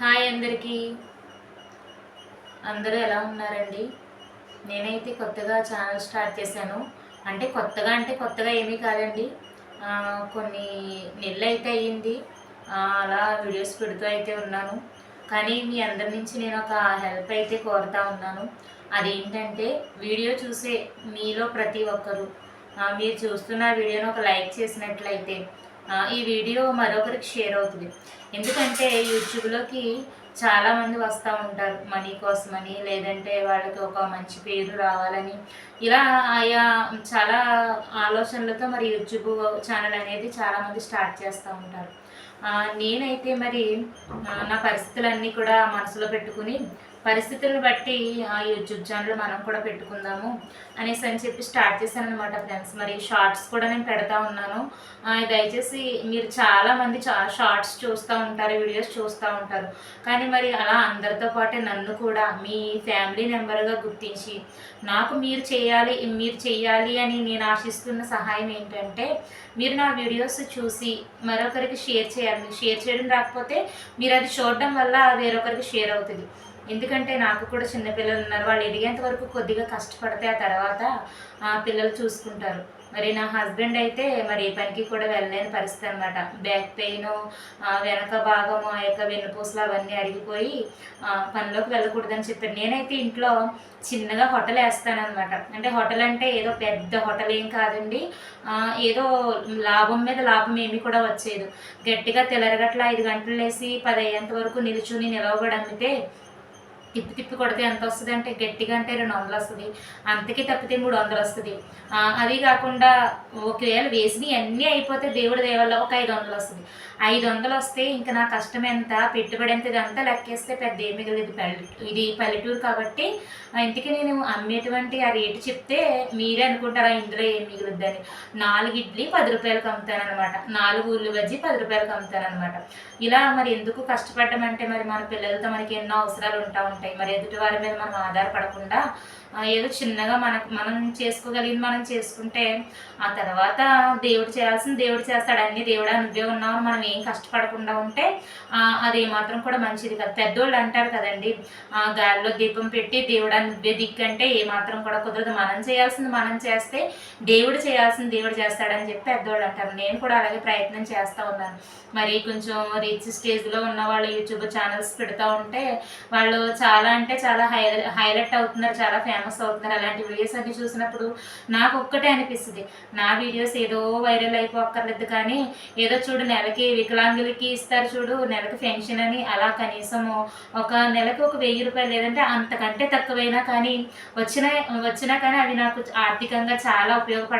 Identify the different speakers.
Speaker 1: Hi అందరికీ. అందరూ ఎలా ఉన్నారండి? నేనైతే కొత్తగా ఛానల్ స్టార్ట్ చేశాను. అంటే కొత్తగా అంటే కొత్తగా ఏమీ కాదండి. కొన్ని నెలలు అయితే అయ్యింది. అలా వీడియోస్ పెడుతూ అయితే ఉన్నాను. కానీ మీ అందరి నుంచి నేను ఒక హెల్ప్ అయితే కోరుతా ఉన్నాను. అదేంటంటే వీడియో చూసే మీలో ప్రతి ఒక్కరు మీరు చూస్తున్న వీడియోని ఒక లైక్ చేసినట్లయితే ఈ వీడియో మరొకరికి షేర్ అవుతుంది. ఎందుకంటే యూట్యూబ్లోకి చాలామంది వస్తూ ఉంటారు. మనీ కోసమని లేదంటే వాళ్ళకి ఒక మంచి పేరు రావాలని. ఇలా ఆయా చాలా ఆలోచనలతో మరి యూట్యూబ్ ఛానల్ అనేది చాలామంది స్టార్ట్ చేస్తూ ఉంటారు. నేనైతే మరి నా పరిస్థితులన్నీ కూడా మనసులో పెట్టుకుని పరిస్థితులను బట్టి ఆ యూట్యూబ్ ఛానల్ మనం కూడా పెట్టుకుందాము అనేసి అని చెప్పి స్టార్ట్ చేశాను అనమాట ఫ్రెండ్స్ మరి షార్ట్స్ కూడా నేను పెడతా ఉన్నాను. దయచేసి మీరు చాలా మంది చా షార్ట్స్ చూస్తూ ఉంటారు వీడియోస్ చూస్తూ ఉంటారు. కానీ మరి అలా అందరితో పాటే నన్ను కూడా మీ ఫ్యామిలీ మెంబర్గా గుర్తించి నాకు మీరు చేయాలి మీరు చేయాలి అని నేను ఆశిస్తున్న సహాయం ఏంటంటే మీరు నా వీడియోస్ చూసి మరొకరికి షేర్ చేయాలి. షేర్ చేయడం రాకపోతే మీరు అది చూడడం వల్ల వేరొకరికి షేర్ అవుతుంది. ఎందుకంటే నాకు కూడా చిన్నపిల్లలు ఉన్నారు. వాళ్ళు ఎదిగేంత వరకు కొద్దిగా కష్టపడితే ఆ తర్వాత ఆ, పిల్లలు చూసుకుంటారు. మరి నా హస్బెండ్ అయితే మరి ఏ పనికి కూడా వెళ్ళలేని పరిస్థితి అనమాట బ్యాక్ పెయిన్ వెనక భాగము ఆ యొక్క వెన్నుపూసలు అవన్నీ అరిగిపోయి పనిలోకి వెళ్ళకూడదని చెప్పారు. నేనైతే ఇంట్లో చిన్నగా హోటల్ వేస్తానన్నమాట. అంటే హోటల్ అంటే ఏదో పెద్ద హోటల్ ఏం కాదండి. ఏదో లాభం మీద లాభం ఏమీ కూడా వచ్చేది గట్టిగా తెల్లరగట్ల ఐదు గంటలు వేసి పది అయ్యేంత వరకు నిలుచుని నిలవబడి అమ్మితే తిప్పి తిప్పి కొడితే ఎంత వస్తుంది అంటే గట్టిగా అంటే రెండు వందలు వస్తుంది. అంతకి తప్పితే మూడు వందలు వస్తుంది. అది కాకుండా ఒకవేళ వేసినవి అన్నీ అయిపోతే దేవుడి దేవల్ల ఒక ఐదు వందలు వస్తుంది. ఐదు వందలు వస్తే ఇంకా నా కష్టం ఎంత? పెట్టుబడి ఎంత? ఇదంతా లెక్కేస్తే పెద్ద ఏమి మిగలేదు పల్లెటూరు ఇది పల్లెటూరు కాబట్టి ఇంతకీ నేను అమ్మేటువంటి ఆ రేటు చెప్తే మీరే అనుకుంటారా ఇందులో ఏం మిగులుద్దని? నాలుగు ఇడ్లీ పది రూపాయలకు అమ్ముతానమాట నాలుగు ఉల్లి బజ్జి పది రూపాయలకు అమ్ముతానమాట ఇలా మరి ఎందుకు కష్టపడడం అంటే మరి మన పిల్లలతో మనకి ఎన్నో అవసరాలు ఉంటా ఉంటాయి. మరి ఎదుటి వారి మీద మనం ఆధారపడకుండా ఏదో చిన్నగా మనకు మనం చేసుకోగలిగింది మనం చేసుకుంటే ఆ తర్వాత దేవుడు చేయాల్సిన దేవుడు చేస్తాడు. అన్ని దేవుడా నువ్వే ఉన్నావు మనం ఏం కష్టపడకుండా ఉంటే అది మాత్రం కూడా మంచిది కాదు. పెద్దోళ్ళు అంటారు కదండి ఆ, గాలిలో దీపం పెట్టి దేవుడా నువ్వే దిక్కు అంటే ఏ మాత్రం కూడా కుదరదు. మనం చేయాల్సింది మనం చేస్తే దేవుడు చేయాల్సింది దేవుడు చేస్తాడని చెప్పి పెద్దోళ్ళు అంటారు. నేను కూడా అలాగే ప్రయత్నం చేస్తూ ఉన్నాను. మరి కొంచెం రీచ్ స్టేజ్లో ఉన్న వాళ్ళు యూట్యూబ్ ఛానల్స్ పెడతా ఉంటే వాళ్ళు చాలా అంటే చాలా హై హైలైట్ అవుతున్నారు. చాలా ఫేమస్ అవుతున్నారు అలాంటి వీడియోస్ అన్ని చూసినప్పుడు నాకు ఒక్కటే అనిపిస్తుంది. నా వీడియోస్ ఏదో వైరల్ అయిపోక్కర్లేదు కానీ ఏదో చూడు నెలకి వికలాంగులకి ఇస్తారు చూడు నెలకు పెన్షన్ అని అలా కనీసం ఒక నెలకు ఒక వెయ్యి రూపాయలు లేదంటే అంతకంటే తక్కువైనా కానీ వచ్చిన వచ్చినా కానీ అవి నాకు ఆర్థికంగా చాలా ఉపయోగపడ